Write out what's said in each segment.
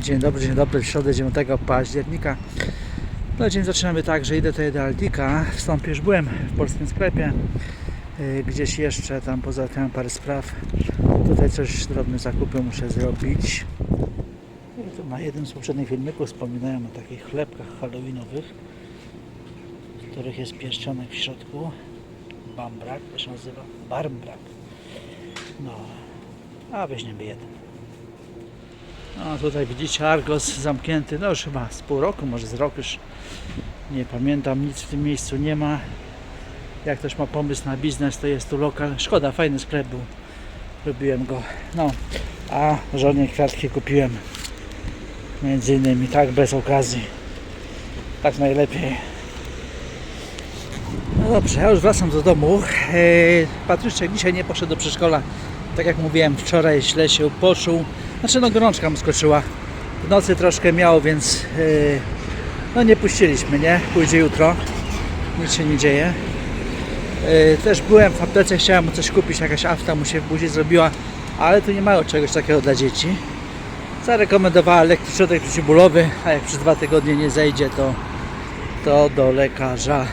Dzień dobry, dzień dobry. W środę 9 października. No dzień zaczynamy tak, że idę tutaj do Aldika. Wstąpię, już byłem w polskim sklepie. Yy, Gdzieś jeszcze tam pozałatwiałem parę spraw. Tutaj coś drobne zakupy muszę zrobić. I tu na jednym z poprzednich filmików wspominałem o takich chlebkach halloweenowych, w których jest pierścionek w środku. Bambrak, to się nazywa barmbrak. No, a weźmiemy jeden. No tutaj widzicie Argos zamknięty, no już chyba z pół roku, może z rok już nie pamiętam, nic w tym miejscu nie ma. Jak ktoś ma pomysł na biznes, to jest tu lokal. Szkoda, fajny sklep był. Lubiłem go. No, a żonie kwiatki kupiłem. Między innymi, tak bez okazji. Tak najlepiej. No dobrze, ja już wracam do domu. Eee, Patryszczek dzisiaj nie poszedł do przedszkola. Tak jak mówiłem, wczoraj źle się poczuł. Znaczy no gorączka mu skoczyła. W nocy troszkę miał, więc yy, no nie puściliśmy, nie? Pójdzie jutro. Nic się nie dzieje. Yy, też byłem w aptece, chciałem mu coś kupić, jakaś afta mu się w buzi zrobiła, ale tu nie mają czegoś takiego dla dzieci. Zarekomendowała lekki środek przeciwbólowy, a jak przez dwa tygodnie nie zejdzie, to, to do lekarza.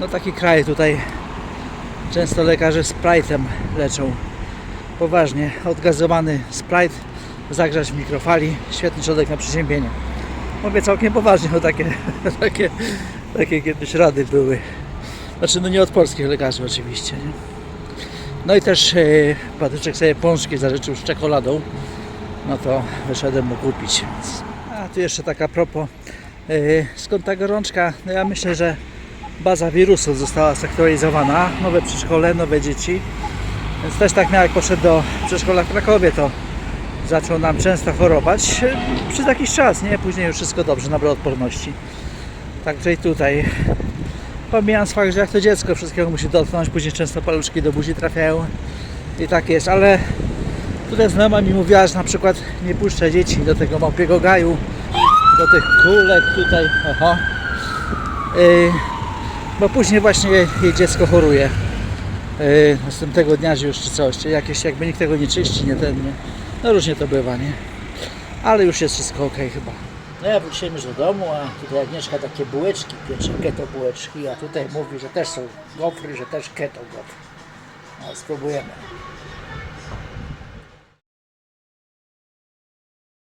No taki kraj tutaj często lekarze Sprite'em leczą poważnie odgazowany Sprite zagrzać w mikrofali, świetny środek na przeziębienie. Mówię całkiem poważnie, bo takie, takie, takie kiedyś rady były. Znaczy no nie od polskich lekarzy oczywiście. Nie? No i też e, Patyczek sobie pączki zażyczył z czekoladą. No to wyszedłem mu kupić. A tu jeszcze taka propos. E, skąd ta gorączka? No ja myślę, że baza wirusów została zaktualizowana. Nowe przedszkole, nowe dzieci. Więc też tak miał, jak poszedł do przedszkola w Krakowie, to zaczął nam często chorować. Przez jakiś czas, nie? Później już wszystko dobrze, nabrał odporności. Także i tutaj. Pomijając fakt, że jak to dziecko wszystkiego musi dotknąć, później często paluszki do buzi trafiają. I tak jest, ale tutaj znajoma mi mówiła, że na przykład nie puszcza dzieci do tego małpiego gaju, do tych kulek tutaj, oho. Yy, bo później właśnie jej dziecko choruje. Yy, następnego dnia już czy coś, jakieś jakby nikt tego nie czyści, nie ten, nie. No różnie to bywa, nie? Ale już jest wszystko ok chyba. No ja wróciłem już do domu, a tutaj Agnieszka takie bułeczki piecze, keto bułeczki, a tutaj mówi, że też są gofry, że też keto gofry. No spróbujemy.